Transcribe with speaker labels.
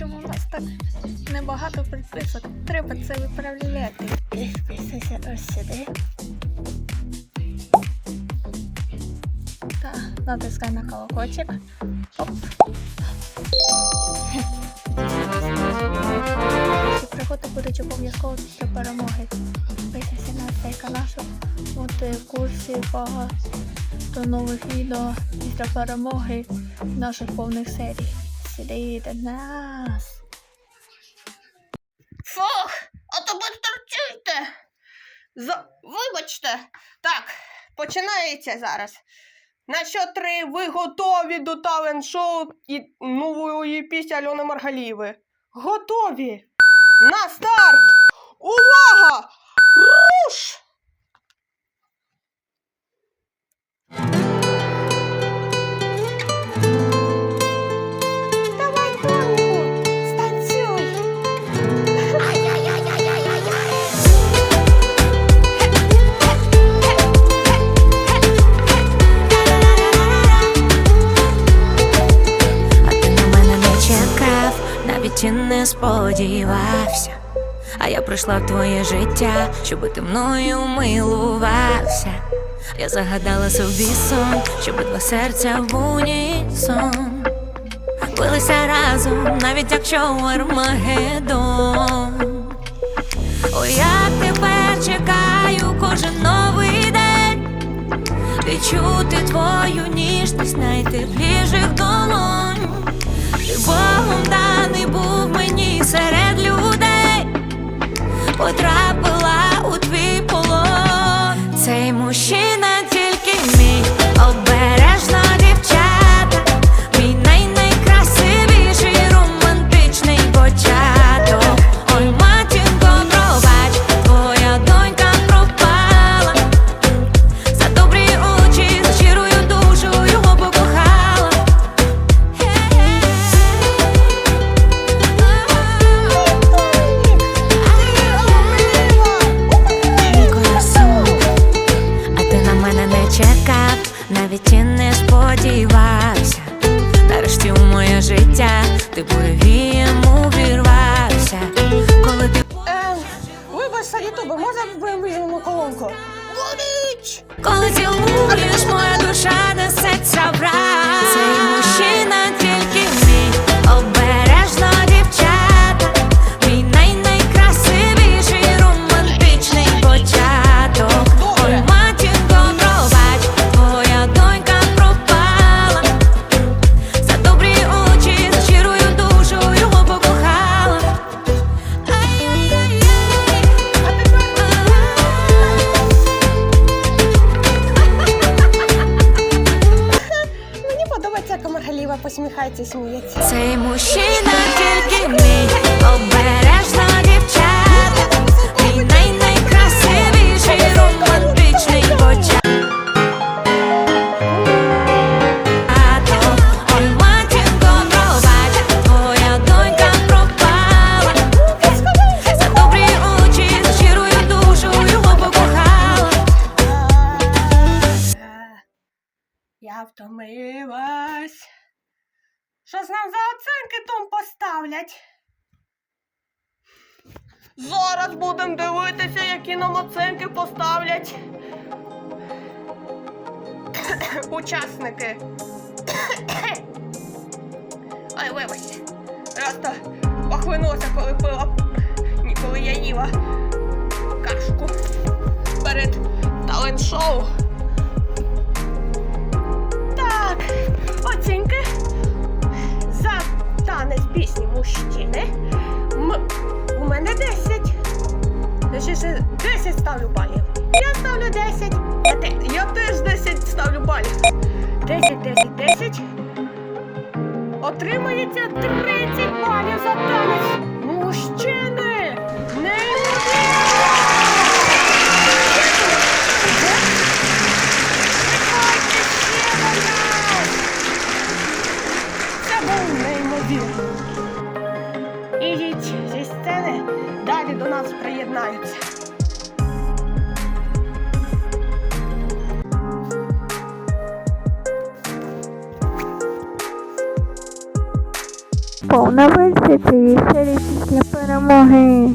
Speaker 1: чому у нас так небагато підписок? Треба це виправляти. Підписуйся ось сюди. Та натискай на колокольчик. Оп. Пригоди будуть обов'язково після перемоги. Підписуйся на цей канал, щоб бути в курсі багато нових відео після перемоги наших повних серій. Сюди до.
Speaker 2: Фух, а то ви. За... Вибачте. Так, починається зараз. На що три ви готові до талент-шоу і нової пісні Альони Маргаліви? Готові! На старт! Увага! Руш!
Speaker 3: Навіть і не сподівався. А я прийшла в твоє життя, щоб ти мною милувався. Я загадала собі сон, щоб два серця в унісон билися разом, навіть якщо Армагеддон. Ой, я тепер чекаю кожен новий день відчути твою ніжність найтепліших долонь.
Speaker 2: Посміхається сміється.
Speaker 3: Цей мужчина тільки мій, обережно дівчата, мій най-найкрасивіший романтичний початок.
Speaker 2: Я втомилась. Що ж нам за оценки там поставлять? Зараз будемо дивитися, які нам оценки поставлять. Учасники. Ой, вибачте. Просто похлинулася, коли пила. Ні, коли я їла кашку перед талент-шоу. Мужчини. М- у мене 10. Точніше, 10 ставлю балів. Я ставлю 10. Я, те- я теж 10 ставлю балів. 10, 10, 10. Отримається 30 балів за танець. Мужчини! Неймовірно! Нас приєднаються.
Speaker 4: Повна версія цієї серії після перемоги.